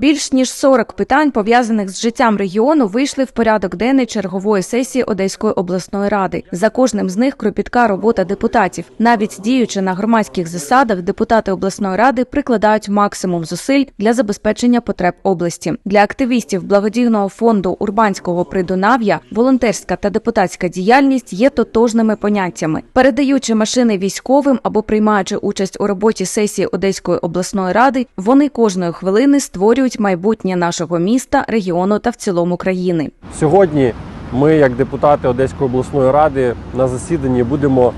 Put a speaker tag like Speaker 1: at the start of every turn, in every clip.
Speaker 1: Більш ніж 40 питань, пов'язаних з життям регіону, вийшли в порядок денний чергової сесії Одеської обласної ради. За кожним з них кропітка робота депутатів. Навіть діючи на громадських засадах, депутати обласної ради прикладають максимум зусиль для забезпечення потреб області. Для активістів благодійного фонду Урбанського Придунав'я волонтерська та депутатська діяльність є тотожними поняттями. Передаючи машини військовим або приймаючи участь у роботі сесії Одеської обласної ради, вони кожної хвилини створюють майбутнє нашого міста, регіону та в цілому країни.
Speaker 2: Сьогодні ми, як депутати Одеської обласної ради, на засіданні будемо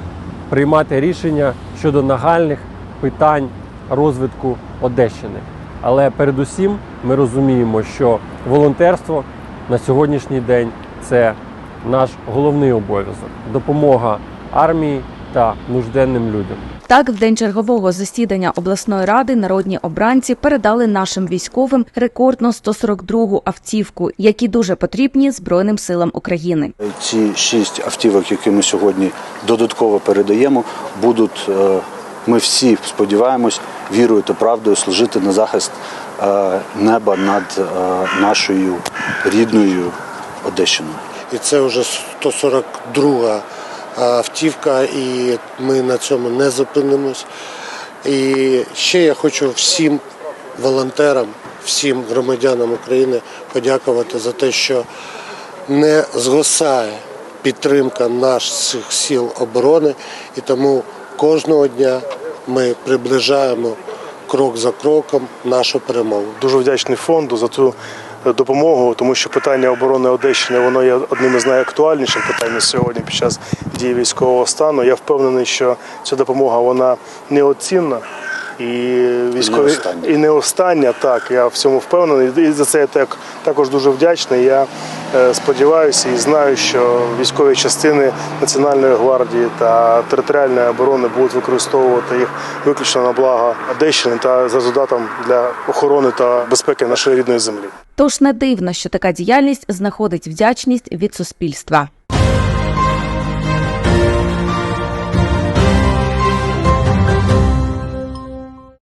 Speaker 2: приймати рішення щодо нагальних питань розвитку Одещини. Але передусім ми розуміємо, що волонтерство на сьогоднішній день це наш головний обов'язок допомога армії та нужденним людям.
Speaker 1: Так, в день чергового засідання обласної ради народні обранці передали нашим військовим рекордно 142-гу автівку, які дуже потрібні Збройним силам України.
Speaker 3: Ці шість автівок, які ми сьогодні додатково передаємо, будуть, е, ми всі сподіваємось, вірою та правдою служити на захист е, неба над е, нашою рідною Одещиною.
Speaker 4: І це вже 142 автівка, і ми на цьому не зупинимось. І ще я хочу всім волонтерам, всім громадянам України подякувати за те, що не згасає підтримка наших сил оборони, і тому кожного дня ми приближаємо крок за кроком нашу перемогу.
Speaker 5: Дуже вдячний фонду за ту е, допомогу, тому що питання оборони Одещини воно є одним із найактуальніших питань сьогодні під час дії військового стану. Я впевнений, що ця допомога вона неоцінна. І військові і не остання, так я в цьому впевнений. І за це я так, також дуже вдячний. Я сподіваюся і знаю, що військові частини Національної гвардії та територіальної оборони будуть використовувати їх виключно на благо Одещини та за результатом для охорони та безпеки нашої рідної землі.
Speaker 1: Тож не дивно, що така діяльність знаходить вдячність від суспільства.